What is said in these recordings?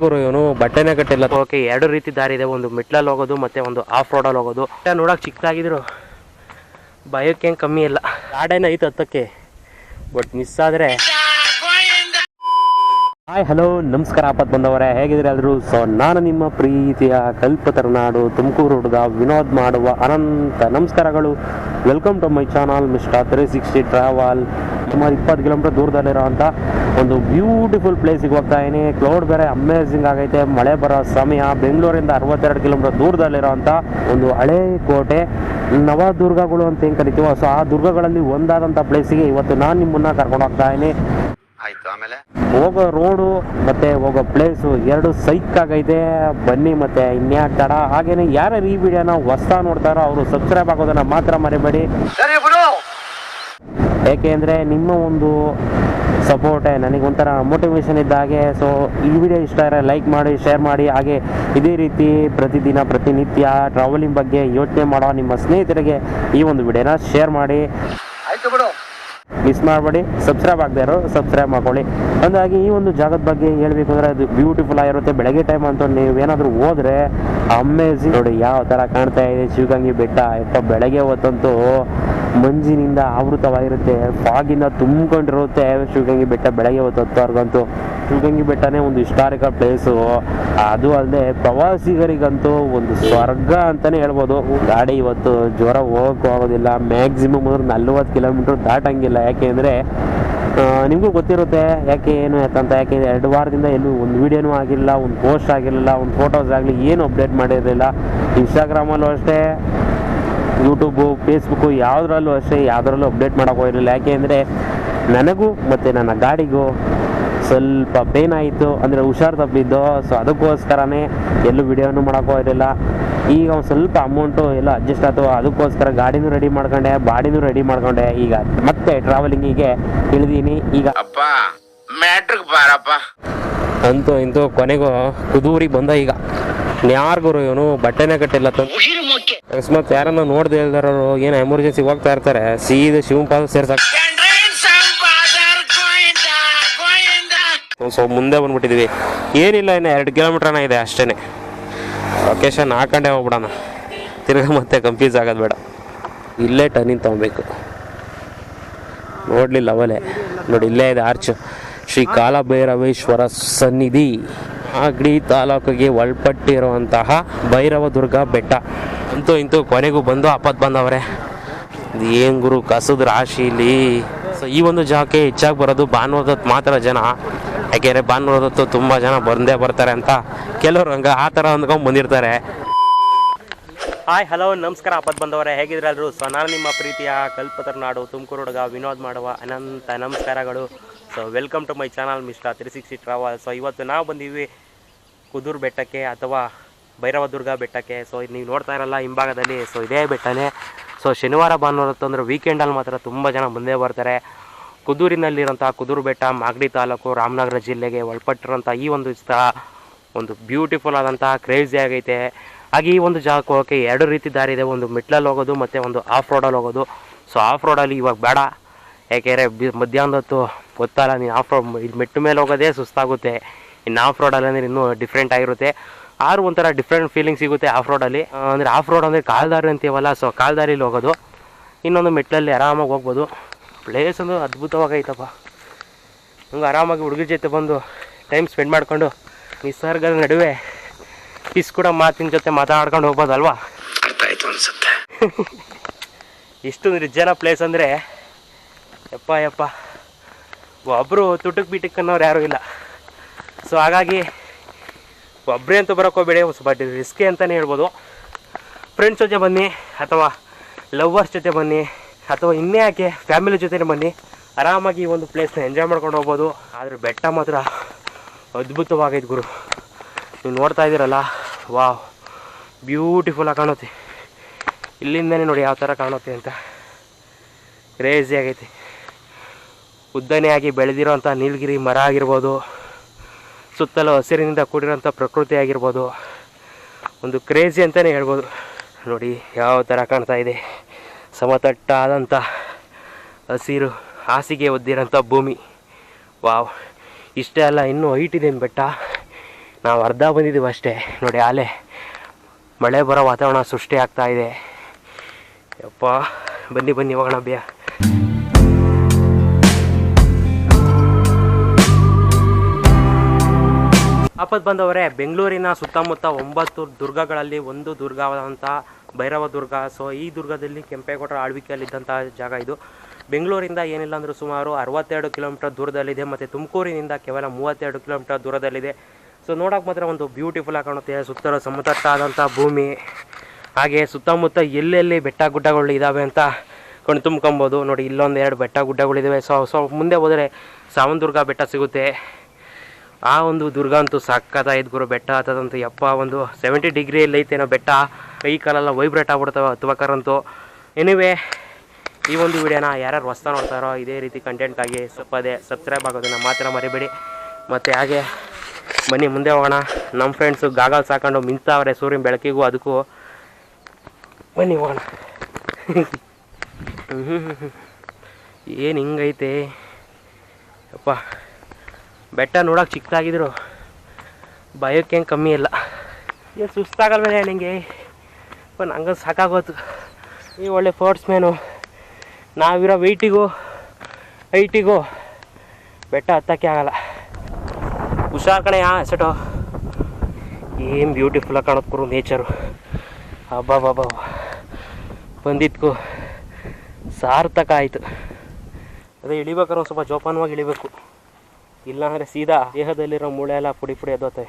ಗುರು ಇವನು ಬಟ್ಟೆನೇ ಕಟ್ಟಿಲ್ಲ. ಓಕೆ ಎರಡು ರೀತಿ ದಾರಿ ಇದೆ. ಒಂದು ಮಿಟ್ಲಲ್ಲಿ ಹೋಗೋದು ಮತ್ತೆ ಒಂದು ಆಫ್ ರೋಡಲ್ಲಿ ಹೋಗೋದು. ನೋಡಕ್ ಚಿಕ್ಕದಾಗಿದ್ರು. ಭಯಕ್ಕೆ ಏನು ಕಮ್ಮಿ ಇಲ್ಲ. ಗಾರ್ಡನ್ ಐತೆ ಹತ್ತಕ್ಕೆ ಬಟ್ ಮಿಸ್ ಆದರೆ. ಹಾಯ್ ಹಲೋ ನಮಸ್ಕಾರ ಆಪತ್ ಬಂದವರೇ. ಹೇಗಿದ್ರೆ ಎಲ್ಲರೂ? ಸೊ ನಾನು ನಿಮ್ಮ ಪ್ರೀತಿಯ ಕಲ್ಪತರನಾಡು ತುಮಕೂರು ಹುಡುಗ ವಿನೋದ್ ಮಾಡುವ ಅನಂತ ನಮಸ್ಕಾರಗಳು. Welcome to my channel mister three sixty travel ಸುಮಾರು ಇಪ್ಪತ್ತು ಕಿಲೋಮೀಟರ್ ದೂರದಲ್ಲಿರೋಂಥ ಒಂದು ಬ್ಯೂಟಿಫುಲ್ ಪ್ಲೇಸಿಗೆ ಹೋಗ್ತಾ ಇದೀನಿ. ಕ್ಲೌಡ್ ಬೇರೆ ಅಮೇಝಿಂಗ್ ಆಗೈತೆ. ಮಳೆ ಬರೋ ಸಮಯ ಬೆಂಗಳೂರಿಂದ ಅರವತ್ತೆರಡು ಕಿಲೋಮೀಟರ್ ದೂರದಲ್ಲಿರೋಂಥ ಒಂದು ಹಳೆ ಕೋಟೆ ನವದುರ್ಗಗಳು ಅಂತ ಏನು ಕರಿತೀವೋ. ಸೊ ಆ ದುರ್ಗಗಳಲ್ಲಿ ಒಂದಾದಂಥ ಪ್ಲೇಸಿಗೆ ಇವತ್ತು ನಾನು ನಿಮ್ಮನ್ನ ಕರ್ಕೊಂಡು ಹೋಗ್ತಾ ಇದೀನಿ. ಆಯ್ತು ಆಮೇಲೆ? ಹೋಗೋ ರೋಡು ಮತ್ತೆ ಹೋಗೋ ಪ್ಲೇಸು ಎರಡು ಸೈಕ್ ಆಗೈತೆ. ಬನ್ನಿ ಮತ್ತೆ ಇನ್ಯಾ ತಡ. ಹಾಗೇನೆ ಯಾರ್ಯಾರು ಈ ವಿಡಿಯೋನ ಹೊಸ ನೋಡ್ತಾರೋ ಅವರು ಸಬ್ಸ್ಕ್ರೈಬ್ ಆಗೋದನ್ನ ಮಾತ್ರ ಮರಿಬೇಡಿ. ಸರಿ ಬಿಡು ಏಕೆ ಅಂದರೆ ನಿಮ್ಮ ಒಂದು ಸಪೋರ್ಟೇ ನನಗೊಂಥರ ಮೋಟಿವೇಶನ್ ಇದ್ದ ಹಾಗೆ ಸೊ ಈ ವಿಡಿಯೋ ಇಷ್ಟ ಆದರೆ ಲೈಕ್ ಮಾಡಿ ಶೇರ್ ಮಾಡಿ ಹಾಗೆ ಇದೇ ರೀತಿ ಪ್ರತಿದಿನ ಪ್ರತಿನಿತ್ಯ ಟ್ರಾವೆಲಿಂಗ್ ಬಗ್ಗೆ ಯೋಚನೆ ಮಾಡೋ ನಿಮ್ಮ ಸ್ನೇಹಿತರಿಗೆ ಈ ಒಂದು ವಿಡಿಯೋನ ಶೇರ್ ಮಾಡಿ. ಆಯಿತು ಬಿಡು. ಮಿಸ್ ಮಾಡಬೇಡಿ ಸಬ್ಸ್ಕ್ರೈಬ್ ಆಗದೆ ಇರೋ ಸಬ್ಸ್ಕ್ರೈಬ್ ಮಾಡ್ಕೊಳ್ಳಿ. ಅಂದಾಗಿ ಈ ಒಂದು ಜಾಗದ ಬಗ್ಗೆ ಹೇಳಬೇಕು ಅಂದರೆ ಅದು ಬ್ಯೂಟಿಫುಲ್ ಆಗಿರುತ್ತೆ. ಬೆಳಗ್ಗೆ ಟೈಮ್ ಅಂತ ನೀವೇನಾದರೂ ಹೋದರೆ ಅಮೇಝಿಂಗ್ ನೋಡಿ ಯಾವ ಥರ ಕಾಣ್ತಾ ಇದೆ ಶಿವಗಂಗೆ ಬೆಟ್ಟ ಬೆಳಗ್ಗೆ ಹೊತ್ತಂತೂ ಮಂಜಿನಿಂದ ಆವೃತವಾಗಿರುತ್ತೆ. ಫಾಗಿಂದ ತುಂಬಿಕೊಂಡಿರುತ್ತೆ. ಶಿವಗಂಗಿ ಬೆಟ್ಟ ಬೆಳಗ್ಗೆ ಹೊತ್ತು ಹತ್ತುವರೆಗಂತೂ ಶಿವಗಂಗಿ ಬೆಟ್ಟನೇ ಒಂದು ಹಿಸ್ಟಾರಿಕಲ್ ಪ್ಲೇಸು ಅದು ಅಲ್ಲದೆ ಪ್ರವಾಸಿಗರಿಗಂತೂ ಒಂದು ಸ್ವರ್ಗ ಅಂತಲೇ ಹೇಳ್ಬೋದು. ಗಾಡಿ ಇವತ್ತು ಜ್ವರ ಹೋಗೋಕ್ಕೂ ಆಗೋದಿಲ್ಲ. ಮ್ಯಾಕ್ಸಿಮಮ್ ಅಂದ್ರೆ ನಲ್ವತ್ತು ಕಿಲೋಮೀಟರ್ ದಾಟಂಗಿಲ್ಲ. ಯಾಕೆ ಅಂದರೆ ನಿಮಗೂ ಗೊತ್ತಿರುತ್ತೆ. ಯಾಕೆ, ಏನು ಅಂತ. ಯಾಕೆ ಎರಡು ವಾರದಿಂದ ಎಲ್ಲೂ ಒಂದು ವೀಡಿಯೋನೂ ಆಗಿರಲಿಲ್ಲ ಒಂದು ಪೋಸ್ಟ್ ಆಗಿರಲಿಲ್ಲ ಒಂದು ಫೋಟೋಸ್ ಆಗಲಿ, ಏನು ಅಪ್ಡೇಟ್ ಮಾಡಿರಲಿಲ್ಲ. ಇನ್ಸ್ಟಾಗ್ರಾಮಲ್ಲೂ ಅಷ್ಟೇ. ಯೂಟ್ಯೂಬು ಫೇಸ್ಬುಕ್ಕು ಯಾವುದ್ರಲ್ಲೂ ಅಷ್ಟೇ ಯಾವುದ್ರಲ್ಲೂ ಅಪ್ಡೇಟ್ ಮಾಡೋಕೆ ಹೋಗಿರಲಿಲ್ಲ. ಯಾಕೆ ಅಂದರೆ ನನಗೂ ಮತ್ತು ನನ್ನ ಗಾಡಿಗೂ ಸ್ವಲ್ಪ ಪೇನ್ ಆಯಿತು. ಅಂದರೆ ಹುಷಾರು ತಪ್ಪಿದ್ದು. ಸೊ ಅದಕ್ಕೋಸ್ಕರನೇ ಎಲ್ಲೂ ವಿಡಿಯೋನು ಮಾಡೋಕೆ ಹೋಗಿರಲಿಲ್ಲ. ಈಗ ಒಂದು ಸ್ವಲ್ಪ ಅಮೌಂಟು ಎಲ್ಲ ಅಡ್ಜಸ್ಟ್ ಆಯಿತು. ಅದಕ್ಕೋಸ್ಕರ ಗಾಡಿನೂ ರೆಡಿ ಮಾಡ್ಕೊಂಡೆ ಬಾಡಿನೂ ರೆಡಿ ಮಾಡ್ಕೊಂಡೆ. ಈಗ ಮತ್ತೆ ಟ್ರಾವೆಲಿಂಗಿಗೆ ಇಳಿದೀನಿ. ಈಗ ಅಪ್ಪ ಮ್ಯಾಟ್ರಿಕ್ ಬಾರಪ್ಪ. ಅಂತೂ ಇಂತೂ ಕೊನೆಗೂ ಕುದೂರಿಗೆ ಬಂದ ಈಗ. ಯಾರಿಗೂ ಇವನು ಬಟ್ಟೆನೇ ಕಟ್ಟಿಲ್ಲ ತಂದು ಅಕಸ್ಮಾತ್ ಯಾರನ್ನ ನೋಡ್ದೆ ಇಲ್ದಾರರು ಏನು ಎಮರ್ಜೆನ್ಸಿ ಹೋಗ್ತಾ ಇರ್ತಾರೆ, ಸೀದಾ ಶಿವಪಾದ ಸೇರ್ಸಕ್ ಸೊ ಮುಂದೆ ಬಂದ್ಬಿಟ್ಟಿದ್ವಿ. ಏನಿಲ್ಲ ಇನ್ನು ಎರಡು ಕಿಲೋಮೀಟ್ರನ ಇದೆ ಅಷ್ಟೇ ಲೊಕೇಶನ್ ಹಾಕೊಂಡೆ ಹೋಗ್ಬಿಡೋಣ. ತಿರ್ಗಾ ಮತ್ತೆ ಕನ್ಫ್ಯೂಸ್ ಆಗೋದು ಬೇಡ. ಇಲ್ಲೇ ಟರ್ನಿಂಗ್ ತೊಗೊಬೇಕು. ನೋಡಲಿಲ್ಲ ಅವಲೇ. ನೋಡಿ, ಇಲ್ಲೇ ಇದೆ ಆರ್ಚ್ ಶ್ರೀ ಕಾಲಭೈರವೇಶ್ವರ ಸನ್ನಿಧಿ. ಆಗ್ಡಿ ತಾಲೂಕಿಗೆ ಒಳಪಟ್ಟಿರುವಂತಹ ಭೈರವದುರ್ಗ ಬೆಟ್ಟ. ಅಂತೂ ಇಂತೂ ಕೊನೆಗೂ ಬಂದು ಆಪತ್ ಬಂದವ್ರೆ. ಏನ್ ಗುರು, ಕಸದ ರಾಶಿಲಿ ಸೊ ಈ ಒಂದು ಜಾಗಕ್ಕೆ ಹೆಚ್ಚಾಗಿ ಬರೋದು ಭಾನುವಾರದತ್ತು ಮಾತ್ರ ಜನ. ಯಾಕೆಂದರೆ ಭಾನುವಾರದತ್ತು ತುಂಬ ಜನ ಬಂದೇ ಬರ್ತಾರೆ ಅಂತ ಕೆಲವರು ಹಂಗೆ ಆ ಥರ ಅಂದ್ಕೊಂಡು ಬಂದಿರ್ತಾರೆ. ಹಾಯ್ ಹಲೋ ನಮಸ್ಕಾರ ಆಪತ್ ಬಂದವರೇ. ಹೇಗಿದ್ರಲ್ರು ಸೊ ನಾನು ನಿಮ್ಮ ಪ್ರೀತಿಯ ಕಲ್ಪತರ ನಾಡು, ತುಮಕೂರು ಹುಡುಗ, ವಿನೋದ್ ಮಾಡುವ ಅನಂತ ನಮಸ್ಕಾರಗಳು. So welcome to my channel mister three sixty travel so ಇವತ್ತು ನಾವು ಬಂದೀವಿ ಕುದೂರು ಬೆಟ್ಟಕ್ಕೆ ಅಥವಾ ಭೈರವದುರ್ಗ ಬೆಟ್ಟಕ್ಕೆ. ಸೊ ಇದು ನೀವು ನೋಡ್ತಾ ಇರಲ್ಲ, ಹಿಂಭಾಗದಲ್ಲಿ. ಸೊ ಇದೇ ಬೆಟ್ಟನೇ. ಸೊ ಶನಿವಾರ, ಭಾನುವಾರ ತಂದ್ರೆ ವೀಕೆಂಡಲ್ಲಿ ಮಾತ್ರ ತುಂಬ ಜನ ಮುಂದೆ ಬರ್ತಾರೆ. ಕುದೂರಿನಲ್ಲಿರೋಂಥ ಕುದೂರು ಬೆಟ್ಟ, ಮಾಗಡಿ ತಾಲೂಕು, ರಾಮನಗರ ಜಿಲ್ಲೆಗೆ ಒಳಪಟ್ಟಿರೋಂಥ ಈ ಒಂದು ಸ್ಥಳ ಒಂದು ಬ್ಯೂಟಿಫುಲ್ ಆದಂತಹ ಕ್ರೇಜಿ ಆಗೈತೆ. ಹಾಗೆ ಈ ಒಂದು ಜಾಗಕ್ಕೆ ಹೋಗೋಕ್ಕೆ ಎರಡು ರೀತಿ ದಾರಿ ಇದೆ. ಒಂದು ಮಿಟ್ಲಲ್ಲಿ ಹೋಗೋದು, ಮತ್ತು ಒಂದು ಆಫ್ ರೋಡಲ್ಲಿ ಹೋಗೋದು. ಸೊ ಆಫ್ ರೋಡಲ್ಲಿ ಇವಾಗ ಬೇಡ. ಯಾಕೆಂದರೆ ಬಿ ಮಧ್ಯಾಹ್ನದ ಹೊತ್ತು ಗೊತ್ತಲ್ಲ, ನೀನು ಆಫ್ ರೋಡ್ ಇದು ಮೆಟ್ಟು ಮೇಲೆ ಹೋಗೋದೇ ಸುಸ್ತಾಗುತ್ತೆ. ಇನ್ನು ಆಫ್ ರೋಡಲ್ಲಿ ಅಂದರೆ ಇನ್ನೂ ಡಿಫ್ರೆಂಟ್ ಆಗಿರುತ್ತೆ. ಆರು ಒಂಥರ ಡಿಫ್ರೆಂಟ್ ಫೀಲಿಂಗ್ ಸಿಗುತ್ತೆ ಆಫ್ ರೋಡಲ್ಲಿ ಅಂದರೆ ಆಫ್ ರೋಡ್ ಅಂದರೆ ಕಾಲ್ದಾರಿ ಅಂತೀವಲ್ಲ ಸೊ ಕಾಲ್ದಾರಿಲಿ ಹೋಗೋದು. ಇನ್ನೊಂದು ಮೆಟ್ಲಲ್ಲಿ ಆರಾಮಾಗಿ ಹೋಗ್ಬೋದು. ಪ್ಲೇಸ್ ಒಂದು ಅದ್ಭುತವಾಗೈತಪ್ಪ ಹಂಗೆ ಆರಾಮಾಗಿ ಹುಡುಗರ ಜೊತೆ ಬಂದು ಟೈಮ್ ಸ್ಪೆಂಡ್ ಮಾಡಿಕೊಂಡು ನಿಸರ್ಗದ ನಡುವೆ ಕಿಸ್ ಕೂಡ ಮಾತಿನ ಜೊತೆ ಮಾತಾಡ್ಕೊಂಡು ಹೋಗ್ಬೋದಲ್ವಾ? ಅರ್ಥ ಆಯ್ತು ಅನ್ಸುತ್ತೆ. ಇಷ್ಟು ನಿರ್ಜನ ಪ್ಲೇಸ್ ಅಂದರೆ ಯಪ್ಪ ಯಪ್ಪ. ಒಬ್ಬರು ತುಟಕ್ ಬಿಟಕ್ ಅನ್ನೋರು ಯಾರೂ ಇಲ್ಲ. ಸೊ ಹಾಗಾಗಿ ಒಬ್ಬರೇ ಅಂತೂ ಬರೋಕ್ಕೋಬೇಡಿ ಹೋಗ್ಬೇಡಿ ಸ್ವಲ್ಪ ರಿಸ್ಕಿ ಅಂತಲೇ ಹೇಳ್ಬೋದು. ಫ್ರೆಂಡ್ಸ್ ಜೊತೆ ಬನ್ನಿ, ಅಥವಾ ಲವ್ವರ್ಸ್ ಜೊತೆ ಬನ್ನಿ, ಅಥವಾ ಇನ್ನೇ ಯಾಕೆ ಫ್ಯಾಮಿಲಿ ಜೊತೆ ಬನ್ನಿ, ಆರಾಮಾಗಿ ಈ ಒಂದು ಪ್ಲೇಸ್ನ ಎಂಜಾಯ್ ಮಾಡ್ಕೊಂಡು ಹೋಗ್ಬೋದು. ಆದರೆ ಬೆಟ್ಟ ಮಾತ್ರ ಅದ್ಭುತವಾಗೈತೆ ಗುರು. ನೀವು ನೋಡ್ತಾ ಇದ್ದೀರಲ್ಲ, ವಾವ್ ಬ್ಯೂಟಿಫುಲ್ಲಾಗಿ ಕಾಣುತ್ತೆ. ಇಲ್ಲಿಂದನೇ ನೋಡಿ ಯಾವ ಥರ ಕಾಣುತ್ತೆ ಅಂತ. ಕ್ರೇಜಿ ಆಗೈತಿ. ಉದ್ದನೆಯಾಗಿ ಬೆಳೆದಿರೋಂಥ ನೀಲಗಿರಿ ಮರ ಆಗಿರ್ಬೋದು. ಸುತ್ತಲೂ ಹಸಿರಿನಿಂದ ಕೂಡಿರೋಂಥ ಪ್ರಕೃತಿ ಆಗಿರ್ಬೋದು ಒಂದು ಕ್ರೇಜಿ ಅಂತಲೇ ಹೇಳ್ಬೋದು. ನೋಡಿ ಯಾವ ಥರ ಕಾಣ್ತಾ ಇದೆ. ಸಮತಟ್ಟಾದಂಥ ಹಸಿರು, ಹಾಸಿಗೆ ಒದ್ದಿರೋಂಥ ಭೂಮಿ. ವಾವ್. ಇಷ್ಟೇ ಅಲ್ಲ, ಇನ್ನೂ ಹೈಟ್ ಇದೆ ಬೆಟ್ಟ? ನಾವು ಅರ್ಧ ಬಂದಿದ್ದೀವಿ ಅಷ್ಟೇ. ನೋಡಿ ಆಲೆ. ಮಳೆ ಬರೋ ವಾತಾವರಣ ಸೃಷ್ಟಿ ಆಗ್ತಾ ಇದೆ. ಯಪ್ಪ, ಬನ್ನಿ ಬನ್ನಿ, ಹೋಗೋಣ ಬ್ಯಾ ಆಪತ್ ಬಂದವರೇ, ಬೆಂಗಳೂರಿನ ಸುತ್ತಮುತ್ತ ಒಂಬತ್ತು ದುರ್ಗಗಳಲ್ಲಿ ಒಂದು ದುರ್ಗವಾದಂಥ ಭೈರವ ದುರ್ಗ. ಸೊ ಈ ದುರ್ಗದಲ್ಲಿ ಕೆಂಪೇಗೌಡರ ಆಳ್ವಿಕೆಯಲ್ಲಿದ್ದಂಥ ಜಾಗ ಇದು. ಬೆಂಗಳೂರಿಂದ ಏನಿಲ್ಲ ಅಂದರೂ ಸುಮಾರು ಅರವತ್ತೆರಡು ಕಿಲೋಮೀಟರ್ ದೂರದಲ್ಲಿದೆ ಮತ್ತು ತುಮಕೂರಿನಿಂದ ಕೇವಲ ಮೂವತ್ತೆರಡು ಕಿಲೋಮೀಟರ್ ದೂರದಲ್ಲಿದೆ. ಸೊ ನೋಡೋಕೆ ಮಾತ್ರ ಒಂದು ಬ್ಯೂಟಿಫುಲ್ ಆಗಿ ಕಾಣುತ್ತೆ. ಸುತ್ತಲೂ ಸಮತಟ್ಟಾದಂಥ ಭೂಮಿ. ಹಾಗೆ ಸುತ್ತಮುತ್ತ ಎಲ್ಲೆಲ್ಲಿ ಬೆಟ್ಟ ಗುಡ್ಡಗಳು ಇದ್ದಾವೆ ಅಂತ ಕಣ್ಣು ತುಂಬ್ಕೊಬೋದು. ನೋಡಿ ಇಲ್ಲೊಂದು ಎರಡು ಬೆಟ್ಟ ಗುಡ್ಡಗಳಿದ್ದಾವೆ ಸೊ ಸೊ ಮುಂದೆ ಹೋದರೆ ಸಾವಂದುರ್ಗ ಬೆಟ್ಟ ಸಿಗುತ್ತೆ. ಆ ಒಂದು ದುರ್ಗ ಅಂತೂ ಐದು ಗುರು ಬೆಟ್ಟ ಹತ್ತದಂತೂ ಯಪ್ಪ, ಒಂದು ಸೆವೆಂಟಿ ಡಿಗ್ರಿಯಲ್ಲಿ ಐತೇನೋ ಬೆಟ್ಟ. ಕೈ ಕಾಲೆಲ್ಲ ವೈಬ್ರೇಟ್ ಆಗ್ಬಿಡ್ತಾವೆ ತುವಕರಂತೂ. ಎನಿವೇ ಈ ಒಂದು ವಿಡಿಯೋನ ಯಾರ್ಯಾರು ಹೊಸ್ತಾ ನೋಡ್ತಾರೋ ಇದೇ ರೀತಿ ಕಂಟೆಂಟ್ಗಾಗಿ ಸಪ್ಪದೆ ಸಬ್ಸ್ಕ್ರೈಬ್ ಆಗೋದನ್ನು ಮಾತ್ರ ಮರಿಬೇಡಿ. ಮತ್ತು ಹಾಗೆ ಬನ್ನಿ, ಮುಂದೆ ಹೋಗೋಣ. ನಮ್ಮ ಫ್ರೆಂಡ್ಸು ಗಾಗಲ್ ಹಾಕೊಂಡು ಮಿಂತಾವ್ರೆ ಸೂರ್ಯನ ಬೆಳಕಿಗೂ ಅದಕ್ಕೂ. ಬನ್ನಿ, ಹೋಗೋಣ. ಏನು ಹಿಂಗೈತೆ? ಅಪ್ಪ ಬೆಟ್ಟ ನೋಡೋಕೆ ಚಿಕ್ಕದಾಗಿದ್ರು. ಭಯಕ್ಕೇನು ಕಮ್ಮಿ ಇಲ್ಲ. ಏನು ಸುಸ್ತಾಗಲ್ವೇ ನಿಂಗೆ? ಅಪ್ಪ ನಂಗೆ ಸಾಕಾಗೋತು. ಈ ಒಳ್ಳೆ ಫೋರ್ಟ್ಸ್ ಮ್ಯಾನು ನಾವಿರೋ ವೆಯ್ಟಿಗೂ ಹೈಟಿಗೂ ಬೆಟ್ಟ ಹತ್ತಕ್ಕೆ ಆಗಲ್ಲ. ಹುಷಾರ್ ಕಣೆ ಯಾ ಹೆಸಟು ಏನು ಬ್ಯೂಟಿಫುಲ್ಲಾಗಿ ಕಾಣೋದು ಪುರು ನೇಚರು ಹಬ್ಬ ಬಾಬಾ ಬಂದಿದ್ಕು ಸಾರ್ಥಕ ಆಯಿತು. ಅದೇ ಇಳಿಬೇಕಾದ್ರೆ ಸ್ವಲ್ಪ ಜೋಪಾನವಾಗಿ ಇಳಿಬೇಕು. ಇಲ್ಲಾಂದರೆ ಸೀದಾ ದೇಹದಲ್ಲಿರೋ ಮೂಳೆ ಎಲ್ಲ ಪುಡಿ ಪುಡಿ ಎದ್ದೋತೆ.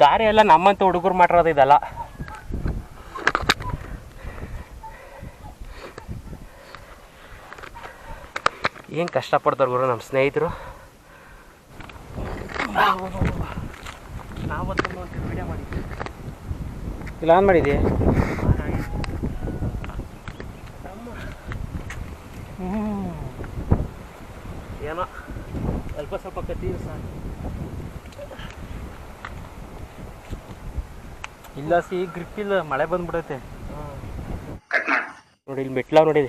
ದಾರಿ ಎಲ್ಲ ನಮ್ಮಂತ ಹುಡುಗರು ಮಾಡಿರೋದು ಇದಲ್ಲ. ಏನು ಕಷ್ಟಪಡ್ತಾರೆ ಗುರು ನಮ್ಮ ಸ್ನೇಹಿತರು? ನಾವತ್ತು ವಿಡಿಯೋ ಇಲ್ಲ ಆನ್ ಮಾಡಿದ್ದೆ ಏನೋ ಸ್ವಲ್ಪ ಸ್ವಲ್ಪ ಕತ್ತೀವಿ ಸಾಕು ಸಿ ಗ್ರಿಪ್ ಇಲ್ಲ ಮಳೆ ಬಂದ್ಬಿಡೈತೆ ಕಟ್ ಮಾಡು. ನೋಡಿ ಇಲ್ಲಿ ಮೆಟ್ಲ ನೋಡಿ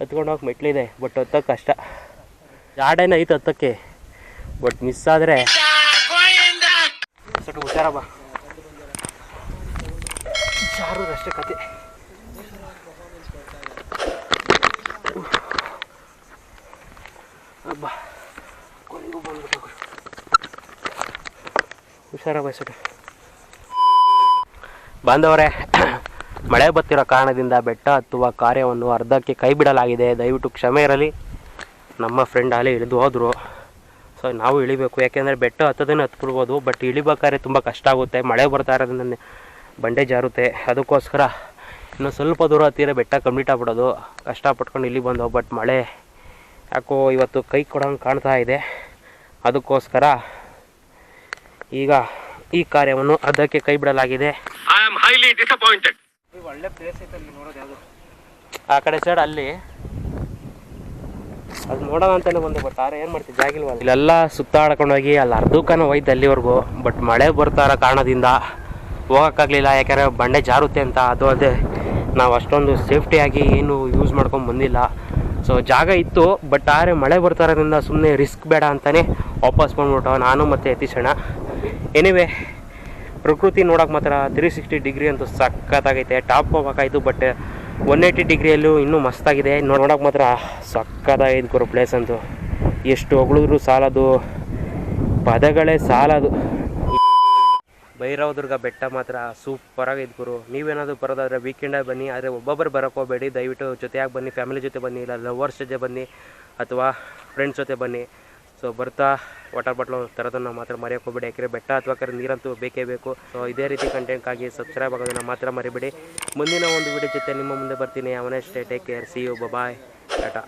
ಹತ್ಕೊಂಡು ಹೋಗಿ ಮೆಟ್ಲಿದೆ ಬಟ್ ಹತ್ತಕ್ಕೆ ಕಷ್ಟ. ಜಾಡೇನ ಐತೆ ಹತ್ತಕ್ಕೆ ಬಟ್ ಮಿಸ್ ಆದರೆ ಸ್ವಲ್ಪ ಹುಷಾರ ಬಾ. ಜಾರು ಅಷ್ಟೇ ಕತೆ. ಅಬ್ಬಾ. ಕೊನೆಗೂ ಬಂದ್ಬಿಟ್ಟು ಬಾಂಧವರೇ, ಮಳೆ ಬತ್ತಿರೋ ಕಾರಣದಿಂದ ಬೆಟ್ಟ ಹತ್ತುವ ಕಾರ್ಯವನ್ನು ಅರ್ಧಕ್ಕೆ ಕೈ ಬಿಡಲಾಗಿದೆ ದಯವಿಟ್ಟು ಕ್ಷಮೆ ಇರಲಿ. ನಮ್ಮ ಫ್ರೆಂಡ್ ಅಲ್ಲಿ ಇಳಿದು ಹೋದರು. ಸೊ ನಾವು ಇಳಿಬೇಕು. ಯಾಕೆಂದರೆ ಬೆಟ್ಟ ಹತ್ತೋದನ್ನು ಹತ್ಬಿಡ್ಬೋದು. ಬಟ್ ಇಳಿಬೇಕಾದ್ರೆ ತುಂಬ ಕಷ್ಟ ಆಗುತ್ತೆ. ಮಳೆ ಬರ್ತಾ ಇರೋದ್ರಿಂದ ಬಂಡೆ ಜಾರುತ್ತೆ. ಅದಕ್ಕೋಸ್ಕರ ಇನ್ನು ಸ್ವಲ್ಪ ದೂರ ಹತ್ತಿರ ಬೆಟ್ಟ ಕಂಪ್ಲೀಟ್ ಆಗ್ಬಿಡೋದು. ಕಷ್ಟಪಟ್ಕೊಂಡು ಇಲ್ಲಿ ಬಂದವು ಬಟ್ ಮಳೆ ಯಾಕೋ ಇವತ್ತು ಕೈ ಕೊಡೋಂಗೆ ಕಾಣ್ತಾ ಇದೆ. ಅದಕ್ಕೋಸ್ಕರ ಈಗ ಈ ಕಾರ್ಯವನ್ನು ಅರ್ಧಕ್ಕೆ ಕೈ ಬಿಡಲಾಗಿದೆ ಆಮ್ ಹೈಲಿ ಡಿಸಪಾಯಿಂಟೆಡ್ ಒಳ್ಳೆ ಪ್ಲೇಸ್ ಐತೆ ಅಲ್ಲಿ ನೋಡೋದು ಯಾವುದು? ಆ ಕಡೆ ಸೈಡ್ ಅಲ್ಲಿ. ಅದು ನೋಡೋಣ ಅಂತಾನೆ ಬಂದೆ ಬಟ್ ಆರೆ ಏನು ಮಾಡ್ತೀವಿ ಜಾಗಿಲ್ವಲ್ಲ ಇಲ್ಲೆಲ್ಲ ಸುತ್ತಾಡ್ಕೊಂಡೋಗಿ ಅಲ್ಲಿ ಅರ್ಧಕ್ಕನ ಹೋಯ್ತು ಅಲ್ಲಿವರೆಗೂ. ಬಟ್ ಮಳೆ ಬರ್ತಾ ಇರೋ ಕಾರಣದಿಂದ ಹೋಗೋಕ್ಕಾಗಲಿಲ್ಲ ಯಾಕಂದರೆ ಬಂಡೆ ಜಾರುತ್ತೆ ಅಂತ. ಅದು ಅದೇ ನಾವು ಅಷ್ಟೊಂದು ಸೇಫ್ಟಿಯಾಗಿ ಏನು ಯೂಸ್ ಮಾಡ್ಕೊಂಡು ಬಂದಿಲ್ಲ. ಸೊ ಜಾಗ ಇತ್ತು ಬಟ್ ಆದರೆ ಮಳೆ ಬರ್ತಾ ಇರೋದ್ರಿಂದ ಸುಮ್ಮನೆ ರಿಸ್ಕ್ ಬೇಡ ಅಂತಲೇ ವಾಪಸ್ ಬಂದ್ಬಿಟ್ಟು ನಾನು ಮತ್ತು ಯತೀಶಣ್ಣ. ಎನಿವೆ ಪ್ರಕೃತಿ ನೋಡೋಕೆ ಮಾತ್ರ ತ್ರೀ ಸಿಕ್ಸ್ಟಿ ಡಿಗ್ರಿ ಅಂತೂ ಸಖತ್ತಾಗೈತೆ. ಟಾಪ್ ಹೋಗಬೇಕಾಯ್ತು ಬಟ್ ಒನ್ ಏಯ್ಟಿ ಡಿಗ್ರಿಯಲ್ಲೂ ಇನ್ನೂ ಮಸ್ತಾಗಿದೆ ನೋಡೋಕೆ ಮಾತ್ರ ಸಖತ್ತಾಗೈದು ಗುರು ಪ್ಲೇಸ್ ಅಂತೂ. ಎಷ್ಟು ಹೊಗಳಿದ್ರು ಸಾಲದು. ಪದಗಳೇ ಸಾಲದು. ಭೈರವದುರ್ಗ ಬೆಟ್ಟ ಮಾತ್ರ ಸೂಪರಾಗಿ ಗುರು. ನೀವೇನಾದರೂ ಬರೋದಾದರೆ ವೀಕೆಂಡಾಗಿ ಬನ್ನಿ, ಆದರೆ ಒಬ್ಬೊಬ್ಬರು ಬರೋಕೋಬೇಡಿ ದಯವಿಟ್ಟು ಜೊತೆಯಾಗಿ ಬನ್ನಿ ಫ್ಯಾಮಿಲಿ ಜೊತೆ ಬನ್ನಿ, ಇಲ್ಲ ಲವರ್ಸ್ ಜೊತೆ ಬನ್ನಿ, ಅಥವಾ ಫ್ರೆಂಡ್ಸ್ ಜೊತೆ ಬನ್ನಿ. ಸೊ ಬರ್ತಾ ವಾಟರ್ ಬಾಟ್ಲು ತರೋದನ್ನು ಮಾತ್ರ ಮರೆಯೋಕೆ ಹೋಗ್ಬೇಡಿ. ಯಾಕೆಂದರೆ ಬೆಟ್ಟ ಅಥವಾ ಕರೆ ನೀರಂತೂ ಬೇಕೇ ಬೇಕು. ಸೊ ಇದೇ ರೀತಿ ಕಂಟೆಂಟ್ಗಾಗಿ ಸಬ್ಸ್ಕ್ರೈಬ್ ಆಗೋದನ್ನು ಮಾತ್ರ ಮರಿಬೇಡಿ. ಮುಂದಿನ ಒಂದು ವಿಡಿಯೋ ಜೊತೆ ನಿಮ್ಮ ಮುಂದೆ ಬರ್ತೀನಿ. ಅವನೇ stay take care see you bye tata